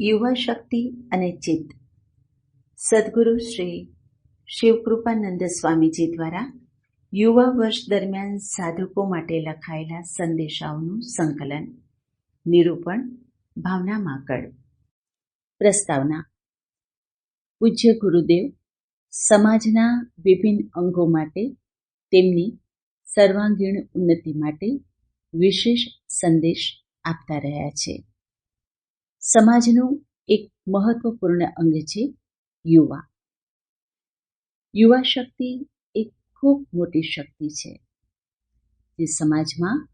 યુવા શક્તિ અને ચિત્ત સદગુરુ શ્રી શિવકૃપાનંદ સ્વામીજી દ્વારા યુવા વર્ષ દરમિયાન સાધકો માટે લખાયેલા સંદેશાઓનું સંકલન, નિરૂપણ ભાવના માકડ પ્રસ્તાવના. પૂજ્ય ગુરુદેવ, સમાજના વિભિન્ન અંગો માટે તેમની સર્વાંગીણ ઉન્નતિ માટે વિશેષ સંદેશ આપતા રહ્યા છે. સમાજનું એક મહત્વપૂર્ણ અંગ છે યુવા. યુવા શક્તિ એક ખૂબ મોટી શક્તિ છે. જે સમાજમાં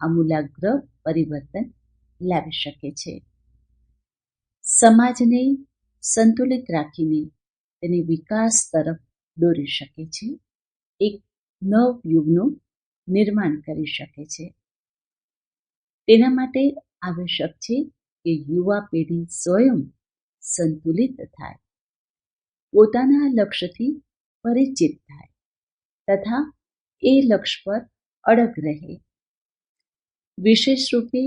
આમૂલાગ્ર પરિવર્તન લાવી શકે છે. સમાજને સંતુલિત રાખીને તેને વિકાસ તરફ દોરી શકે છે. એક નવ યુગનું નિર્માણ કરી શકે છે. તેના માટે આવશ્યક છે કે યુવા પેઢી સ્વયં સંતુલિત થાય. પોતાના લક્ષ્યથી પરિચિત થાય તથા એ લક્ષ્ય પર અડગ રહે. વિશેષ રૂપે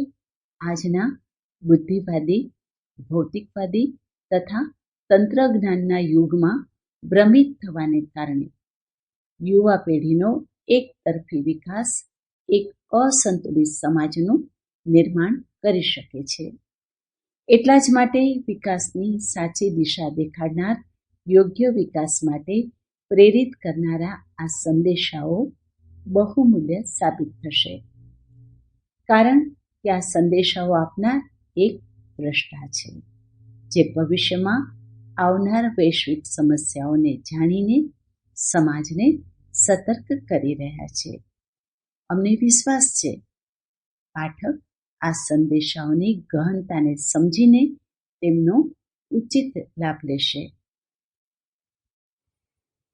આજના બુદ્ધિવાદી, ભૌતિકવાદી તથા તંત્રજ્ઞાનના યુગમાં ભ્રમિત થવાને કારણે યુવા પેઢીનો એક તરફી વિકાસ એક અસંતુલિત સમાજનું નિર્માણ કરી શકે છે. એટલા જ માટે વિકાસની સાચી દિશા દેખાડનાર, યોગ્ય વિકાસ માટે પ્રેરિત કરનારા આ સંદેશાઓ બહુમૂલ્ય સાબિત થશે. કારણ કે આ સંદેશાઓ આપનાર એક દ્રષ્ટા છે, જે ભવિષ્યમાં આવનાર વૈશ્વિક સમસ્યાઓને જાણીને સમાજને સતર્ક કરી રહ્યા છે. અમને વિશ્વાસ છે, પાઠક આ સંદેશાઓની ગહનતાને સમજીને તેમનો ઉચિત લાભ લેશે.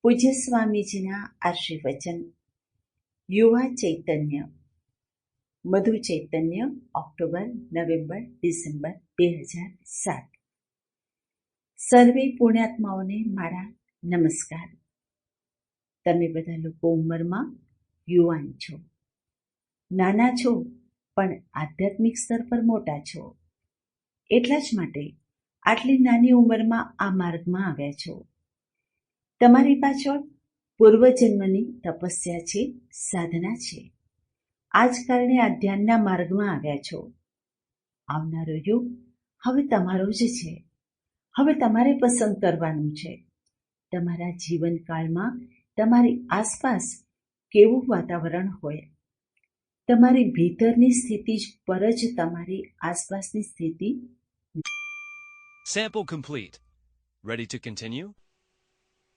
પૂજ્ય સ્વામીજીના આશીર્વચન. યુવા ચૈતન્ય. મધુ ચૈતન્ય, ઓક્ટોબર, નવેમ્બર, ડિસેમ્બર, બે હજાર સાત. સર્વે પુણ્યાત્માઓને મારા નમસ્કાર. તમે બધા લોકો ઉંમરમાં યુવાન છો. નાના છો. પણ આધ્યાત્મિક સ્તર પર મોટા છો. એટલા જ માટે આટલી નાની ઉંમરમાં આ માર્ગમાં આવ્યા છો. તમારી પાછળ પૂર્વજન્મની તપસ્યા છે, સાધના છે. આ જ કારણે આ ધ્યાનના માર્ગમાં આવ્યા છો. આવનારો યુગ હવે તમારો જ છે. હવે તમારે પસંદ કરવાનું છે. તમારા જીવનકાળમાં તમારી આસપાસ કેવું વાતાવરણ હોય? તમારી ભીતરની સ્થિતિ જ પર જ તમારી આસપાસની સ્થિતિ Sample complete. Ready to continue?